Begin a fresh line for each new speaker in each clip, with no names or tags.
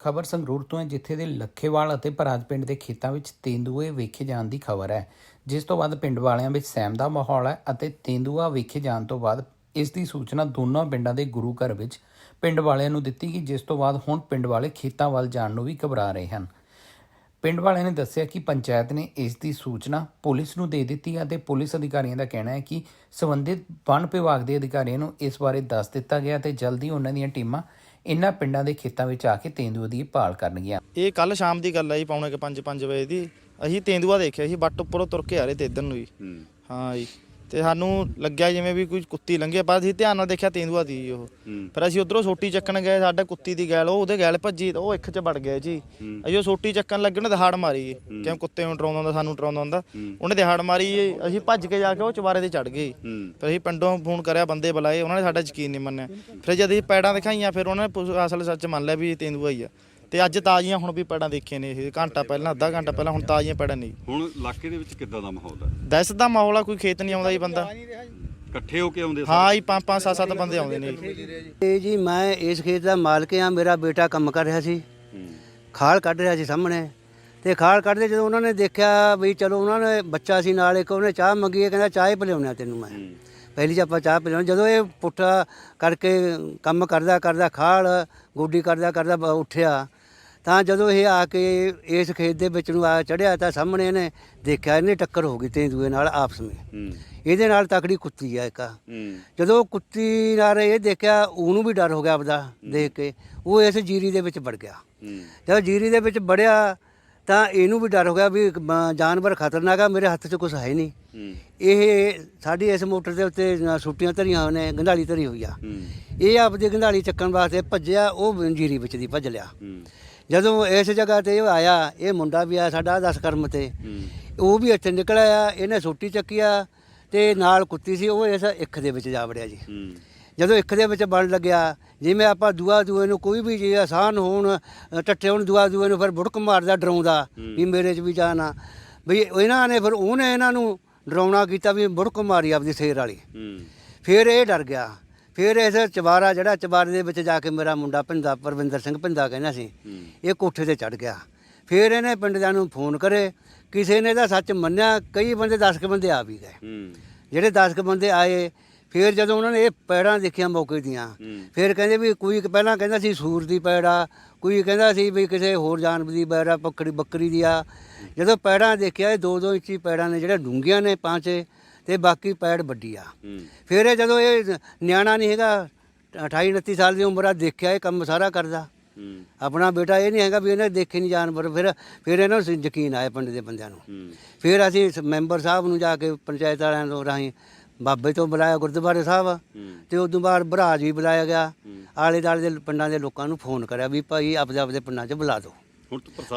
ਖਬਰ ਸੰਗਰੂਰ ਤੋਂ ਹੈ, ਜਿੱਥੇ ਦੇ ਲੱਖੇਵਾਲ ਅਤੇ ਭਰਾਜ ਪਿੰਡ ਦੇ ਖੇਤਾਂ ਵਿੱਚ ਤੇਂਦੂਏ ਵੇਖੇ ਜਾਣ ਦੀ ਖਬਰ ਹੈ। ਜਿਸ ਤੋਂ ਬਾਅਦ ਪਿੰਡ ਵਾਲਿਆਂ ਵਿੱਚ ਸਹਿਮ ਦਾ ਮਾਹੌਲ ਹੈ ਅਤੇ ਤੇਂਦੂਆ ਵੇਖੇ ਜਾਣ ਤੋਂ ਬਾਅਦ ਇਸ ਦੀ ਸੂਚਨਾ ਦੋਨਾਂ ਪਿੰਡਾਂ ਦੇ ਗੁਰੂ ਘਰ ਵਿੱਚ ਪਿੰਡ ਵਾਲਿਆਂ ਨੂੰ ਦਿੱਤੀ ਗਈ, ਜਿਸ ਤੋਂ ਬਾਅਦ ਹੁਣ ਪਿੰਡ ਵਾਲੇ ਖੇਤਾਂ ਵੱਲ ਜਾਣ ਨੂੰ ਵੀ ਘਬਰਾ ਰਹੇ ਹਨ। ਪਿੰਡ ਵਾਲਿਆਂ ਨੇ ਦੱਸਿਆ ਕਿ ਪੰਚਾਇਤ ਨੇ ਇਸ ਦੀ ਸੂਚਨਾ ਪੁਲਿਸ ਨੂੰ ਦੇ ਦਿੱਤੀ ਹੈ ਅਤੇ ਪੁਲਿਸ ਅਧਿਕਾਰੀਆਂ ਦਾ ਕਹਿਣਾ ਹੈ ਕਿ ਸੰਬੰਧਿਤ ਵਣ ਵਿਭਾਗ ਦੇ ਅਧਿਕਾਰੀਆਂ ਨੂੰ ਇਸ ਬਾਰੇ ਦੱਸ ਦਿੱਤਾ ਗਿਆ ਤੇ ਜਲਦੀ ਉਹਨਾਂ ਦੀਆਂ ਟੀਮਾਂ ਇਨ੍ਹਾਂ ਪਿੰਡਾਂ ਦੇ ਖੇਤਾਂ ਵਿੱਚ ਆ ਕੇ ਤੇਂਦੂਏ ਦੀ ਭਾਲ ਕਰਨਗੀਆਂ।
ਇਹ ਕੱਲ ਸ਼ਾਮ ਦੀ ਗੱਲ ਹੈ ਜੀ ਪੌਣੇ ਕੇ 5 5 ਵਜੇ ਦੀ। ਅਸੀਂ ਤੇਂਦੂਆ ਦੇਖਿਆ ਸੀ ਬੱਟ ਉੱਪਰੋਂ ਤੁਰ ਕੇ ਆ ਰਹੇ ਤੇ ਇੱਧਰ ਨੂੰ ਜੀ।
ਹੂੰ।
ਹਾਂ ਜੀ। ਤੇ ਸਾਨੂੰ ਲੱਗਿਆ ਜਿਵੇਂ ਵੀ ਕੋਈ ਕੁੱਤੀ ਲੰਘੇ ਪਰ ਅਸੀਂ ਧਿਆਨ ਨਾਲ ਦੇਖਿਆ ਤੇਂਦੂਆ ਦੀ ਜੀ ਉਹ। ਫਿਰ ਅਸੀਂ ਉਧਰੋਂ ਸੋਟੀ ਚੱਕਣ ਗਏ ਸਾਡੇ ਕੁੱਤੀ ਦੀ ਗੈਲ ਉਹ ਉਹਦੇ ਗੈਲ ਭੱਜੀ ਉਹ ਇੱਕ ਚ ਵੜ ਗਿਆ ਜੀ। ਅਸੀਂ ਉਹ ਸੋਟੀ ਚੱਕਣ ਲੱਗੇ ਉਹਨੇ ਦਹਾੜ ਮਾਰੀ ਜੀ। ਕਿਉਂ ਕੁੱਤੇ ਨੂੰ ਡਰਾਉਂਦਾ ਹੁੰਦਾ ਸਾਨੂੰ ਡਰਾਉਂਦਾ ਹੁੰਦਾ। ਉਹਨੇ ਦਹਾੜ ਮਾਰੀ ਜੀ, ਅਸੀਂ ਭੱਜ ਕੇ ਜਾ ਕੇ ਉਹ ਚਵਾਰੇ ਤੇ ਚੜ ਗਏ ਫਿਰ ਅਸੀਂ ਪਿੰਡੋਂ ਫੋਨ ਕਰਿਆ ਬੰਦੇ ਬੁਲਾਏ ਉਹਨਾਂ ਨੇ ਸਾਡਾ ਯਕੀਨ ਨਹੀਂ ਮੰਨਿਆ। ਫਿਰ ਜਦ ਅਸੀਂ ਪੈੜਾਂ ਦਿਖਾਈਆਂ ਫਿਰ ਉਹਨਾਂ ਨੇ ਅਸਲ ਸੱਚ ਮੰਨ ਲਿਆ ਵੀ ਇਹ ਤੇਂਦੂਆ ਹੀ ਆ। ਤੇ ਅੱਜ ਤਾਜ਼ੀਆਂ ਹੁਣ ਵੀ ਪੈੜਾਂ ਦੇਖੀਆਂ ਨੇ ਇਹ ਘੰਟਾ ਪਹਿਲਾਂ ਅੱਧਾ ਘੰਟਾ ਪਹਿਲਾਂ ਹੁਣ ਤਾਜ਼ੀਆਂ ਪੈੜਾਂ ਨਹੀਂ।
ਹੁਣ ਇਲਾਕੇ ਦੇ ਵਿੱਚ ਕਿੱਦਾਂ ਦਾ ਮਾਹੌਲ ਹੈ
ਦਹਿਸ਼ਤ ਦਾ ਮਾਹੌਲ ਆ ਕੋਈ ਖੇਤ ਨਹੀਂ ਆਉਂਦਾ ਜੀ ਬੰਦਾ।
ਇਕੱਠੇ ਹੋ ਕੇ ਆਉਂਦੇ
ਹਾਂ ਜੀ ਪੰਜ ਪੰਜ ਸੱਤ ਸੱਤ ਬੰਦੇ ਆਉਂਦੇ ਨੇ ਜੀ।
ਇਹ ਜੀ ਮੈਂ ਇਸ ਖੇਤ ਦਾ ਮਾਲਕ ਆ ਮੇਰਾ ਬੇਟਾ ਕੰਮ ਕਰ ਰਿਹਾ ਸੀ। ਖਾਲ ਕੱਢ ਰਿਹਾ ਸੀ ਸਾਹਮਣੇ। ਤੇ ਖਾਲ ਕੱਢਦੇ ਜਦੋਂ ਉਹਨਾਂ ਨੇ ਦੇਖਿਆ ਵੀ ਚਲੋ ਉਹਨਾਂ ਨੇ ਬੱਚਾ ਸੀ ਨਾਲ ਇੱਕ ਉਹਨੇ ਚਾਹ ਮੰਗੀ ਇਹ ਕਹਿੰਦਾ ਚਾਹ ਹੀ ਪਿਲਾਉਣਾ ਤੈਨੂੰ ਮੈਂ। ਪਹਿਲੀ ਚ ਆਪਾਂ ਚਾਹ ਪਿਲਾਉਣੀ ਜਦੋਂ ਇਹ ਪੁੱਠਾ ਕਰਕੇ ਕੰਮ ਕਰਦਾ ਕਰਦਾ ਖਾਲ ਗੋਡੀ ਕਰਦਾ ਕਰਦਾ ਉੱਠਿਆ ਤਾਂ ਜਦੋਂ ਇਹ ਆ ਕੇ ਇਸ ਖੇਤ ਦੇ ਵਿੱਚ ਨੂੰ ਆ ਚੜਿਆ ਤਾਂ ਸਾਹਮਣੇ ਇਹਨੇ ਦੇਖਿਆ ਇਹਨੇ ਟੱਕਰ ਹੋ ਗਈ ਤੇਂਦੂਏ ਨਾਲ ਆਪਸ ਵਿੱਚ। ਇਹਦੇ ਨਾਲ ਤਕੜੀ ਕੁੱਤੀ ਆ ਇੱਕ। ਜਦੋਂ ਕੁੱਤੀ ਨਾਲ ਇਹ ਦੇਖਿਆ ਉਹਨੂੰ ਵੀ ਡਰ ਹੋ ਗਿਆ ਆਪਦਾ ਦੇਖ ਕੇ। ਉਹ ਇਸ ਜੀਰੀ ਦੇ ਵਿੱਚ ਵੜ ਗਿਆ। ਜਦੋਂ ਜੀਰੀ ਦੇ ਵਿੱਚ ਵੜਿਆ ਤਾਂ ਇਹਨੂੰ ਵੀ ਡਰ ਹੋ ਗਿਆ ਵੀ ਜਾਨਵਰ ਖਤਰਨਾਕ ਆ ਮੇਰੇ ਹੱਥ 'ਚ ਕੁਝ ਹੈ ਨਹੀਂ। ਇਹ ਸਾਡੀ ਇਸ ਮੋਟਰ ਦੇ ਉੱਤੇ ਸੂਟੀਆਂ ਧਰੀਆਂ ਨੇ ਗੰਧਾਲੀ ਧਰੀ ਹੋਈ ਆ। ਇਹ ਆਪਦੀ ਗੰਧਾਲੀ ਚੱਕਣ ਵਾਸਤੇ ਭੱਜਿਆ ਉਹ ਜੀਰੀ ਵਿੱਚ ਦੀ ਭੱਜ ਲਿਆ। ਜਦੋਂ ਇਸ ਜਗ੍ਹਾ ਤੇ ਇਹ ਆਇਆ ਇਹ ਮੁੰਡਾ ਵੀ ਆਇਆ ਸਾਡਾ 10 ਕਰਮ ਤੇ। ਉਹ ਵੀ ਇੱਥੇ ਨਿਕਲ ਆਇਆ ਇਹਨੇ ਸੋਟੀ ਚੱਕਿਆ ਤੇ ਨਾਲ ਕੁੱਤੀ ਸੀ ਉਹ ਇਸ ਇੱਕ ਦੇ ਵਿੱਚ ਜਾ ਵੜਿਆ ਜੀ। ਜਦੋਂ ਇੱਕ ਦੇ ਵਿੱਚ ਬਣ ਲੱਗਿਆ ਜਿਵੇਂ ਆਪਾਂ ਦੂਆ ਦੂਏ ਨੂੰ ਕੋਈ ਵੀ ਜੇ ਆਸਾਨ ਹੋਣ ਟੱਟੇ ਹੋਣ ਦੂਆ ਦੂਏ ਨੂੰ ਫਿਰ ਬੁੜਕ ਮਾਰਦਾ ਡਰਾਉਂਦਾ ਵੀ ਮੇਰੇ 'ਚ ਵੀ ਜਾਣਾ ਵੀ ਇਹਨਾਂ ਨੇ ਫਿਰ ਉਹਨੇ ਇਹਨਾਂ ਨੂੰ ਡਰਾਉਣਾ ਕੀਤਾ ਵੀ ਬੁੜਕ ਮਾਰੀ ਆਪਦੀ ਸੇਰ ਵਾਲੀ। ਫਿਰ ਇਹ ਡਰ ਗਿਆ। ਫਿਰ ਇਸ ਚਵਾਰਾ ਜਿਹੜਾ ਚਵਾਰੇ ਦੇ ਵਿੱਚ ਜਾ ਕੇ ਮੇਰਾ ਮੁੰਡਾ ਪਿੰਦਾ ਪਰਵਿੰਦਰ ਸਿੰਘ ਪਿੰਦਾ ਕਹਿੰਦਾ ਸੀ ਇਹ ਕੋਠੇ ਤੇ ਚੜ ਗਿਆ। ਫਿਰ ਇਹਨੇ ਪਿੰਡ ਦਿਆਂ ਨੂੰ ਫੋਨ ਕਰੇ ਕਿਸੇ ਨੇ ਤਾਂ ਸੱਚ ਮੰਨਿਆ ਕਈ ਬੰਦੇ 10 ਕੁ ਬੰਦੇ ਆ ਵੀ ਗਏ। ਜਿਹੜੇ 10 ਕੁ ਬੰਦੇ ਆਏ ਫਿਰ ਜਦੋਂ ਉਹਨਾਂ ਨੇ ਇਹ ਪੈੜਾਂ ਦੇਖੀਆਂ ਮੌਕੇ ਦੀਆਂ ਫਿਰ ਕਹਿੰਦੇ ਵੀ ਕੋਈ ਪਹਿਲਾਂ ਕਹਿੰਦਾ ਸੀ ਸੂਰ ਦੀ ਪੈੜਾ ਕੋਈ ਕਹਿੰਦਾ ਸੀ ਵੀ ਕਿਸੇ ਹੋਰ ਜਾਨਵਰ ਦੀ ਪੈੜਾ ਬੱਕਰੀ ਬੱਕਰੀ ਦੀ ਆ। ਜਦੋਂ ਪੈੜਾਂ ਦੇਖਿਆ ਇਹ 2-2 ਇੰਚੀ ਪੈੜਾਂ ਨੇ ਜਿਹੜੇ ਡੂੰਘੀਆਂ ਨੇ ਪਾਂਚੇ ਤੇ ਬਾਕੀ ਪੈੜ ਵੱਡੀ ਆ। ਫਿਰ ਇਹ ਜਦੋਂ ਇਹ ਨਿਆਣਾ ਨਹੀਂ ਹੈਗਾ 28 29 ਸਾਲ ਦੀ ਉਮਰ ਆ ਦੇਖਿਆ ਇਹ ਕੰਮ ਸਾਰਾ ਕਰਦਾ। ਆਪਣਾ ਬੇਟਾ ਇਹ ਨਹੀਂ ਹੈਗਾ ਵੀ ਇਹਨੇ ਦੇਖੇ ਨਹੀਂ ਜਾਨਵਰ ਫਿਰ ਫਿਰ ਇਹਨਾਂ ਨੂੰ ਯਕੀਨ ਆਇਆ ਪਿੰਡ ਦੇ ਬੰਦਿਆਂ ਨੂੰ। ਫਿਰ ਅਸੀਂ ਮੈਂਬਰ ਸਾਹਿਬ ਨੂੰ ਜਾ ਕੇ ਪੰਚਾਇਤ ਵਾਲਿਆਂ ਤੋਂ ਰਾਹੀਂ ਬਾਬੇ ਤੋਂ ਬੁਲਾਇਆ ਗੁਰਦੁਆਰੇ ਸਾਹਿਬ। ਤੇ ਉਦੋਂ ਬਾਅਦ ਭਰਾਜ ਵੀ ਬੁਲਾਇਆ ਗਿਆ। ਆਲੇ ਦਾਲੇ ਦੇ ਪਿੰਡਾਂ ਦੇ ਲੋਕਾਂ ਨੂੰ ਫੋਨ ਕਰਿਆ ਵੀ ਭਾਈ ਆਪਦੇ ਆਪਦੇ ਪਿੰਡਾਂ 'ਚ ਬੁਲਾ ਦਿਓ।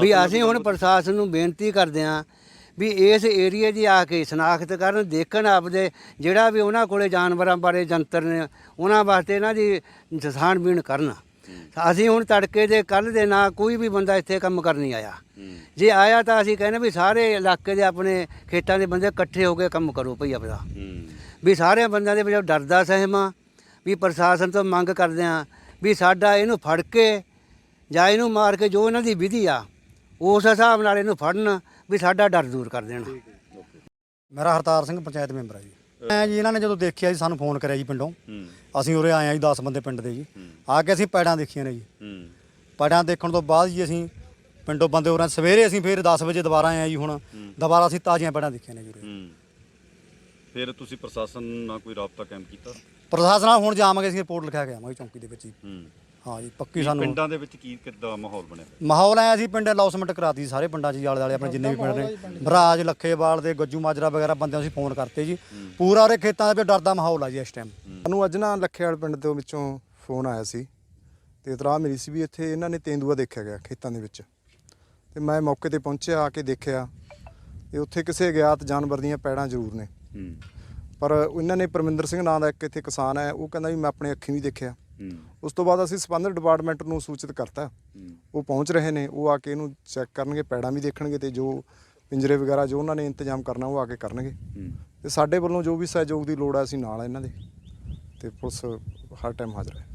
ਵੀ ਅਸੀਂ ਹੁਣ ਪ੍ਰਸ਼ਾਸਨ ਨੂੰ ਬੇਨਤੀ ਕਰਦੇ ਹਾਂ ਵੀ ਇਸ ਏਰੀਏ ਦੀ ਆ ਕੇ ਸ਼ਨਾਖਤ ਕਰਨ, ਦੇਖਣ ਆਪਦੇ ਜਿਹੜਾ ਵੀ ਉਹਨਾਂ ਕੋਲੇ ਜਾਨਵਰਾਂ ਬਾਰੇ ਜੰਤਰ ਨੇ, ਉਹਨਾਂ ਵਾਸਤੇ ਇਹਨਾਂ ਦੀ ਛਾਣਬੀਣ ਕਰਨ। ਅਸੀਂ ਹੁਣ ਤੜਕੇ ਦੇ ਕੱਲ ਦੇ ਨਾ ਕੋਈ ਵੀ ਬੰਦਾ ਇੱਥੇ ਕੰਮ ਕਰਨ ਨਹੀਂ ਆਇਆ। ਜੇ ਆਇਆ ਤਾਂ ਅਸੀਂ ਕਹਿੰਦੇ ਵੀ ਸਾਰੇ ਇਲਾਕੇ ਦੇ ਆਪਣੇ ਖੇਤਾਂ ਦੇ ਬੰਦੇ ਇਕੱਠੇ ਹੋ ਕੇ ਕੰਮ ਕਰੋ ਭਈ ਆਪਦਾ। ਵੀ ਸਾਰੇ ਬੰਦਿਆਂ ਦੇ ਵਿੱਚ ਡਰਦਾ ਸਹਿਮਾ ਵੀ ਪ੍ਰਸ਼ਾਸਨ ਤੋਂ ਮੰਗ ਕਰਦੇ ਆ ਵੀ ਸਾਡਾ ਇਹਨੂੰ ਫੜ ਕੇ ਜਾਂ ਇਹਨੂੰ ਮਾਰ ਕੇ ਜੋ ਇਹਨਾਂ ਦੀ ਵਿਧੀ ਆ, ਉਸ ਹਿਸਾਬ ਨਾਲ ਇਹਨੂੰ ਫੜਨ। ਵੀ ਸਾਡਾ ਡਰ ਦੂਰ ਕਰ ਦੇਣ।
ਮੇਰਾ ਹਰਤਾਰ ਸਿੰਘ ਪੰਚਾਇਤ ਮੈਂਬਰ ਆ ਜੀ। ਮੈਂ ਜੀ ਇਹਨਾਂ ਨੇ ਜਦੋਂ ਦੇਖਿਆ ਜੀ ਸਾਨੂੰ ਫੋਨ ਕਰਿਆ ਜੀ ਪਿੰਡੋਂ।
ਹੂੰ।
ਅਸੀਂ ਉਰੇ ਆਏ ਆ ਜੀ 10 ਬੰਦੇ ਪਿੰਡ ਦੇ ਜੀ। ਆ ਕੇ ਅਸੀਂ ਪੈੜਾਂ ਦੇਖੀਆਂ ਨੇ ਜੀ।
ਹੂੰ।
ਪੈੜਾਂ ਦੇਖਣ ਤੋਂ ਬਾਅਦ ਜੀ ਅਸੀਂ ਪਿੰਡੋਂ ਬੰਦੇ ਉਰਾਂ ਸਵੇਰੇ ਅਸੀਂ ਫੇਰ 10 ਵਜੇ ਦੁਬਾਰਾ ਆਏ ਆ ਜੀ ਹੁਣ। ਦੁਬਾਰਾ ਅਸੀਂ ਤਾਜ਼ੀਆਂ ਪੈੜਾਂ ਦੇਖੀਆਂ ਨੇ ਜੀ ਉਰੇ।
ਹੂੰ। ਫਿਰ ਤੁਸੀਂ ਪ੍ਰਸ਼ਾਸਨ ਨਾਲ ਕੋਈ ਰਾਬਤਾ ਕਾਇਮ ਕੀਤਾ?
ਪ੍ਰਸ਼ਾਸਨ ਨਾਲ ਹੁਣ ਜਾਵਾਂਗੇ ਅਸੀਂ ਰਿਪੋਰਟ ਲਿਖਾ ਕੇ ਆਵਾਂਗੇ ਚੌਂਕੀ ਦੇ ਵਿੱਚ ਜੀ।
ਹੂੰ
ਜੀ ਪੱਕੀ ਸਾਨੂੰ
ਪਿੰਡਾਂ ਦੇ ਵਿੱਚ ਕੀ ਕਿੱਦਾਂ ਮਾਹੌਲ ਬਣਿਆ?
ਮਾਹੌਲ ਆਇਆ ਅਸੀਂ ਪਿੰਡ ਅਲਾਉਸਮੈਂਟ ਕਰਾਤੀ ਸਾਰੇ ਪਿੰਡਾਂ 'ਚ ਜੀ ਆਲੇ ਦੁਆਲੇ ਆਪਣੇ ਜਿੰਨੇ ਵੀ ਪਿੰਡ ਨੇ। ਬਰਾਜ ਲੱਖੇਵਾਲ ਦੇ ਗੱਜੂ ਮਾਜਰਾ ਵਗੈਰਾ ਬੰਦਿਆਂ ਨੂੰ ਅਸੀਂ ਫੋਨ ਕਰਤੇ ਜੀ। ਪੂਰਾ ਉਰੇ ਖੇਤਾਂ ਦੇ ਵਿੱਚ ਡਰ ਦਾ ਮਾਹੌਲ ਆ ਜੀ ਇਸ ਟਾਈਮ
ਸਾਨੂੰ ਅੱਜ ਨਾ ਲੱਖੇਵਾਲ ਪਿੰਡ ਤੋਂ ਵਿੱਚੋਂ ਫੋਨ ਆਇਆ ਸੀ ਤੇ ਇਤਰਾਹ ਮਿਲੀ ਸੀ ਵੀ ਇੱਥੇ ਇਹਨਾਂ ਨੇ ਤੇਂਦੂਆ ਦੇਖਿਆ ਗਿਆ ਖੇਤਾਂ ਦੇ ਵਿੱਚ। ਤੇ ਮੈਂ ਮੌਕੇ ਤੇ ਪਹੁੰਚਿਆ ਆ ਕੇ ਦੇਖਿਆ ਤੇ ਉੱਥੇ ਕਿਸੇ ਅਗਿਆਤ ਜਾਨਵਰ ਦੀਆਂ ਪੈੜਾਂ ਜ਼ਰੂਰ ਨੇ।
ਹੂੰ।
ਪਰ ਇਹਨਾਂ ਨੇ ਪਰਮਿੰਦਰ ਸਿੰਘ ਨਾਂ ਦਾ ਇੱਕ ਇੱਥੇ ਕਿਸਾਨ ਹੈ ਉਹ ਕਹਿੰਦਾ ਵੀ ਮੈਂ ਆਪਣੇ ਅੱਖੀਂ ਵੀ ਦੇਖਿਆ। ਉਸ ਤੋਂ ਬਾਅਦ ਅਸੀਂ ਸੰਬੰਧਿਤ ਡਿਪਾਰਟਮੈਂਟ ਨੂੰ ਸੂਚਿਤ ਕਰਤਾ। ਉਹ ਪਹੁੰਚ ਰਹੇ ਨੇ ਉਹ ਆ ਕੇ ਇਹਨੂੰ ਚੈੱਕ ਕਰਨਗੇ ਪੈੜਾਂ ਵੀ ਦੇਖਣਗੇ ਤੇ ਜੋ ਪਿੰਜਰੇ ਵਗੈਰਾ ਜੋ ਉਹਨਾਂ ਨੇ ਇੰਤਜ਼ਾਮ ਕਰਨਾ ਉਹ ਆ ਕੇ ਕਰਨਗੇ। ਤੇ ਸਾਡੇ ਵੱਲੋਂ ਜੋ ਵੀ ਸਹਿਯੋਗ ਦੀ ਲੋੜ ਹੈ ਅਸੀਂ ਨਾਲ ਆ ਇਹਨਾਂ ਦੇ। ਤੇ ਪੁਲਿਸ ਹਰ ਟਾਈਮ ਹਾਜ਼ਰ ਹੈ।